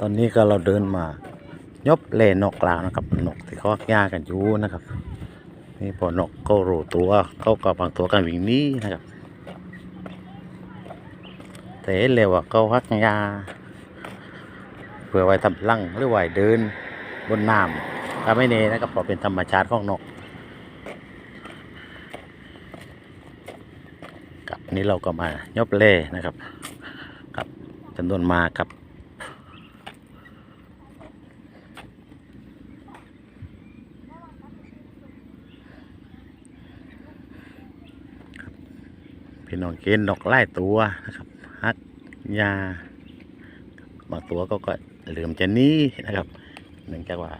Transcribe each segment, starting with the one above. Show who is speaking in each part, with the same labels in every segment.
Speaker 1: ตอนนี้ก็เราเดินมายบเล่นกกลางนะครับนกที่เขาฮักยากันอยู่นะครับ นี่พอนกก็รู้ตัวเขาก็บางตัวกันวิ่งนี้นะครับแต่เห็นเลยว่าเขาฮักยาเพื่อไว้ทำรังหรือไว้เดินบนน้ำก็ไม่เนนะครับเพราะเป็นธรรมชาติของนกกับนี่เราก็มายบเล่นะครับกับจำนวนมากครับ พี่น้องเกณฑ์นกไล่ตัวนะครับฮักยาบางตัวก็ก็เหลื่อมจะนี้นะครับเนื่องจากว่า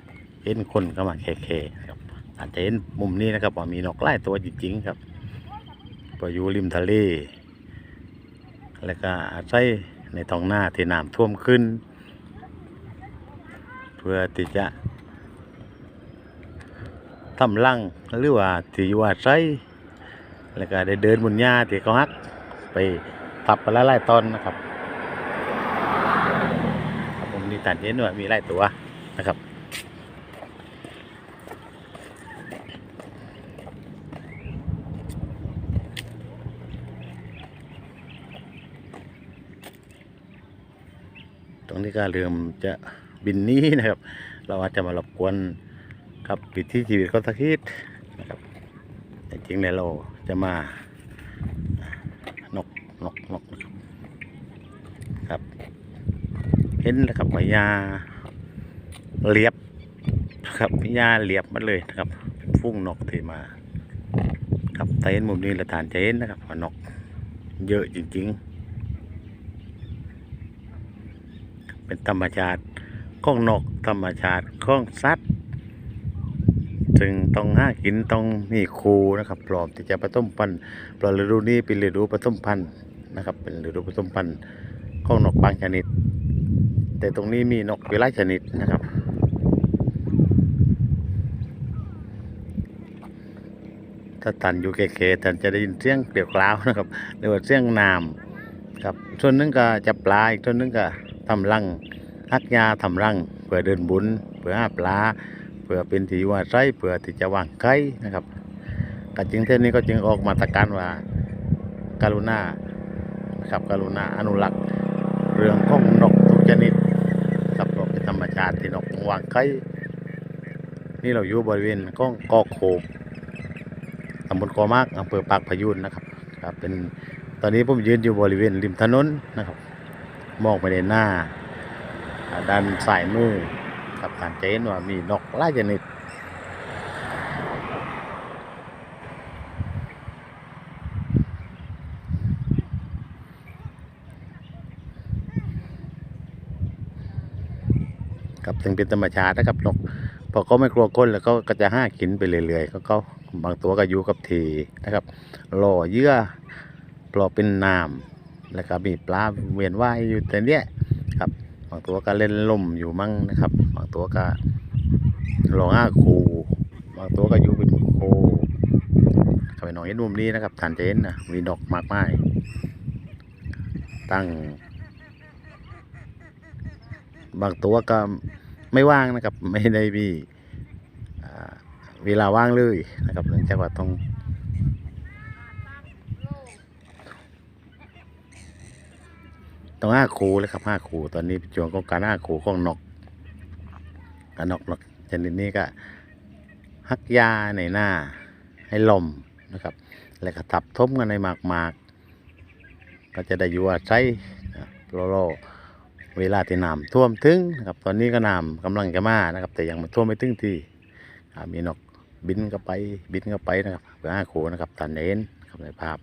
Speaker 1: เห็นคนก็มาแค่ๆนะครับอาจจะเห็นมุมนี้นะครับว่ามีนกไล่ตัวจริงๆครับพออยู่ริมทะเลแล้วก็อาศัยในท้องหน้าที่น้ำท่วมขึ้น เพื่อที่จะทำรังหรือว่าที่อยู่าศัย แล้วก็ได้เดินบนหญ้าที่เขาฮัก ไปทับไปหลายๆตอนนะครับครับผมนี่ตัดเห็นว่ามีหลายตัวนะครับตรงนี้ก็เริ่มจะบินนี้นะครับ เราอาจจะมารบกวนกับปิดที่ชีวิตเขาสักทีนะครับ แต่จริงแล้วเราจะมานกนกนกครับ เห็นแล้วครับว่ายาเรียบครับยาเรียบมาเลยนะครับฟุ้งนกที่มา ครับแต่เห็นมุมนี้ละฐานจะเห็นนะครับว่านก เยอะจริง ๆ เป็นธรรมชาติของนกธรรมชาติของสัตว์ จึงต้องห้ากินต้องมีครูนะครับพร้อมที่จะผสมพันธุ์เพราฤดูนี้เป็นฤดูผสมพันธุ์นะครับ เป็นฤดูผสมพันธุ์ของนกบางชนิด แต่ตรงนี้มีนกหลายชนิดนะครับถ้าตันอยู่เก๋ๆตันจะได้ยินเสียงเกลียวกล้าวนะครับหรือว่าเสียงน้ำครับส่วนนึงก็จับปลาอีกส่วนนึงก็ทำรังฮักยาทำรังเพื่อเดินบุญเพื่อหาปลา เพื่อเป็นที่อยู่าศัยเพื่อที่จะวางไข่นะครับก็จึงเท่านี้ก็จึงออกมาตรการว่าการุณานะครับการุณาอนุรักษ์เรื่องของนกทุกชนิดครับเพราะเป็นธรรมชาติที่นกวางไข่นี่เราอยู่บริเวณก้องกอกโขกตำบลกอมากอำเภอปากพยูนนะครับครับ เป็นตอนนี้ผมยืนอยู่บริเวณริมถนนนะครับ มองไปในหน้าด้านซ้ายมือ ครับการจะเห็นว่ามีนกหลายชนิดครับถึงเป็นธรรมชาตินะครับนกพอเขาไม่กลัวคนแล้วก็ก็จะห้ากินไปเรื่อยๆเขาเขาบางตัวก็อยู่กับทีนะครับรอเยื่อปลอเป็นน้ำแล้วก็มีปลาเวียนว่ายอยู่แต่เนี้ย บางตัวก็เล่นล่มอยู่มั่งนะครับ บางตัวก็ร้องอ้าคูบางตัวก็อยู่เป็นโคเข้าไปหน่อยนมุมนี้นะครับฐานเห็นนะมีดอกมากมายตั้ง บางตัวก็ไม่ว่างนะครับ ไม่ได้มีเวลาว่างเลยนะครับเนื่องจากว่าต้อง ต้องห้าคูเลยครับห้าคูตอนนี้เป็นช่วงของการห้าคูของนกการนกนกชนิดนี้ก็ฮักยาในหน้าให้ลมนะครับ แล้วก็ทับทมกันในหมากหมากก็จะได้อยู่อาศัยโลโลเวลาที่น้ำท่วมถึงนะครับตอนนี้ก็น้ำกำลังจะมานะครับ แต่ยังไม่ท่วมไม่ถึงที่มีนกบินก็ไปบินก็ไปนะครับเพื่อห้าคูนะครับตันเห็นครับในภาพ